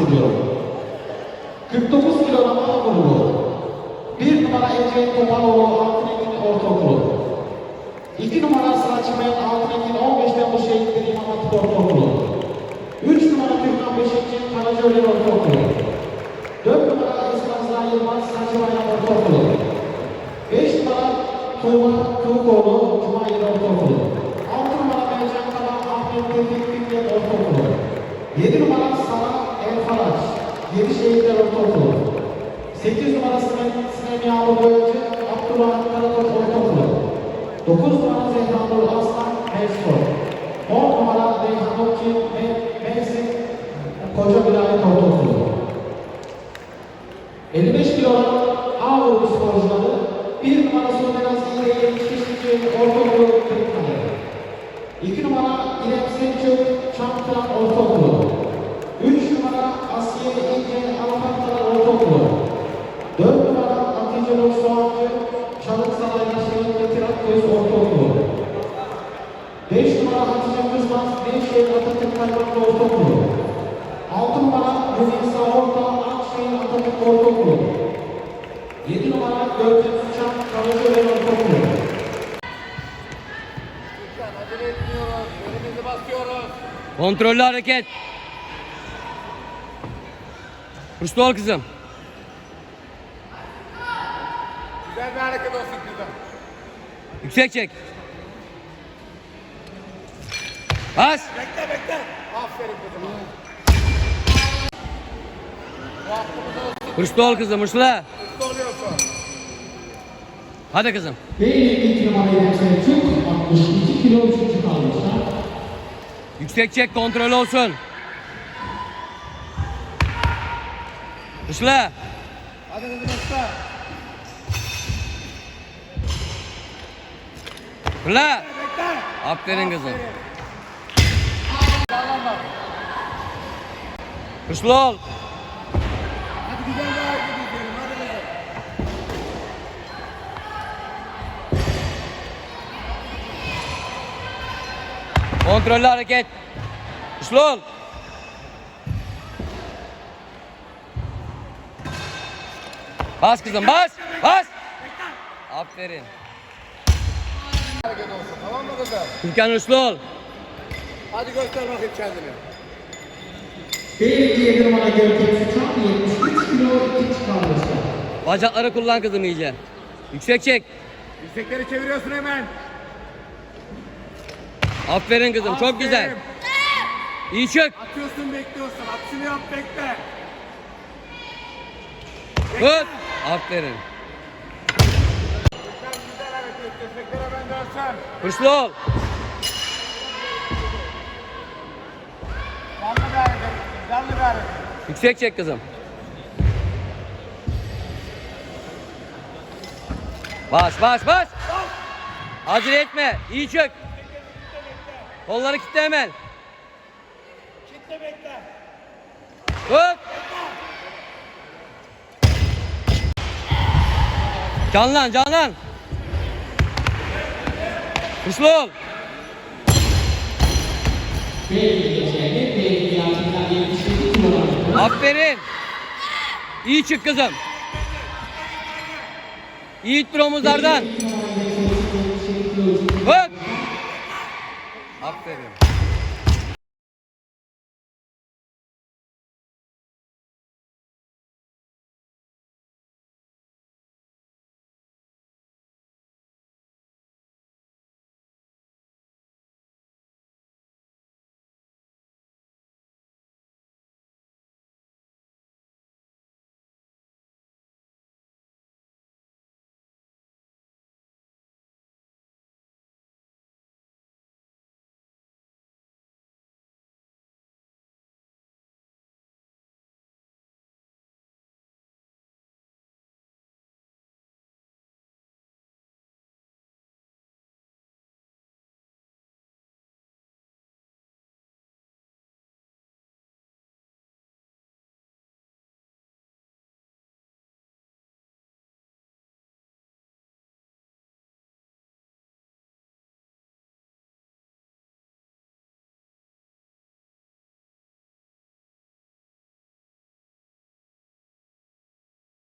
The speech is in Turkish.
ediyorum. 49 kilogram A grubu. 1 numara Ece Topaloğlu Altınengin Ortaokulu. 2 numara Sıra Çimen Altınengin 15 Temmuz Şehitleri İmam Hatip Ortaokulu. 3 numara Türkan Beşikçi Karacaören Ortaokulu. 4 numara Esra Zira Yılmaz Sancıbayram Ortaokulu. 5 numara Tuğba Tuğkoğlu Cumhuriyet Ortaokulu. 6 numara Mercan Kara Ahmet Tevfik Fikret Ortaokulu. 7 numara Yağmur Boyacı Abdurrahman Karakoç Ortaokulu. 9 numara Zehra Nur Aslan Merspor. 10 numara Reyhan Okçi Mersin Koca Vilayet Ortaokulu. 55 kilogram A grubu sporcuları 1 numara Sudenaz İğne 75. Ortaokulu Şehit ve Tirakköz Ortaokulu. 5 numara Hatice Kızmaz Nevşehir Atatürk Kaymaklı Ortaokulu. 6 numara Rümeysa Orta Akşehir Atatürk Ortaokulu. 7 numara Görkem Sıçan Karacaören Ortaokulu. Acele etmiyoruz. Önümüzü basıyoruz. Kontrollü hareket. Hırslı ol kızım. Güzel bir hareket olsun kızım. Yüksek çek. Bas. Bekle bekle. Aferin kızım. Hakkımız olsun. Hırslı ol kızım hırslı. Mutlu oluyorsun. Hadi kızım. Ve 2 numara İrem Selçuk 62 kilo 3. kalmışlar. Yüksek çek kontrol olsun. Hırslı. Hadi kızım usta. Fırla. Aferin kızım. Hırslı ol. Hadi güzel bir hareket edelim. Hadi kızım. Kontrollü hareket. Hırslı ol. Bas kızım bas. Bas. Aferin. Hareket olsun. Tamam mı kızım? Türkan hırslı ol. Hadi göster bakayım kendini. Ve 7 numara Görkem Sıçan 73 kilo 2. kalmışlar. Bacakları kullan kızım iyice. Yüksek çek. Dirsekleri çeviriyorsun hemen. Aferin kızım çok Aferin. güzel. İyi çök. Atıyorsun bekliyorsun. Atışını yap bekle. Tut. Aferin. Sen güzel hareket. Dirsekleri hemen dönsen. Hırslı ol. Yüksek çek kızım. Bas bas bas. Acele etme. İyi çök. Kolları kitle hemen. Kitle bekle. Tut. Canlan canlan. 77 kilogram. Aferin. İyi çık kızım. İyi ittir omuzlardan. Tut. Aferin.